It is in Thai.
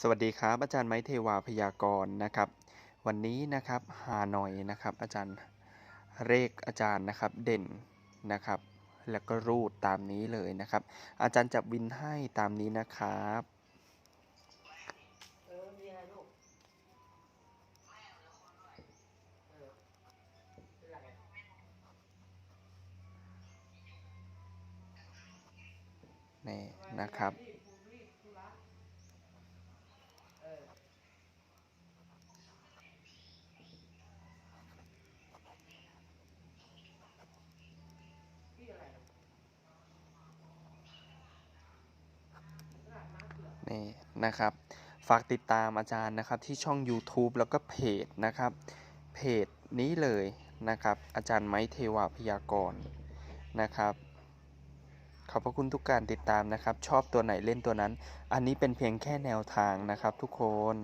สวัสดีครับ อาจารย์ไม้เทวาพยากรณ์นะครับ วันนี้นะครับฮานอยนะครับอาจารย์เลขอาจารย์นะครับเด่นนะครับ แล้วก็รูดตามนี้เลยนะครับ อาจารย์จับวินให้ตามนี้นะครับเออมีอะไรลูกเออเป็นไรนี่นะครับ เออ พี่อะไรนะตลาดม้าเผือก นี่นะครับ ฝากติดตามอาจารย์นะครับที่ช่อง YouTube แล้วก็เพจนะครับ เพจนี้เลยนะครับ อาจารย์ไม้เทวพยากรณ์นะครับขอบพระคุณทุกการติดตามนะครับ ชอบตัวไหนเล่นตัวนั้น อันนี้เป็นเพียงแค่แนวทางนะครับทุกคน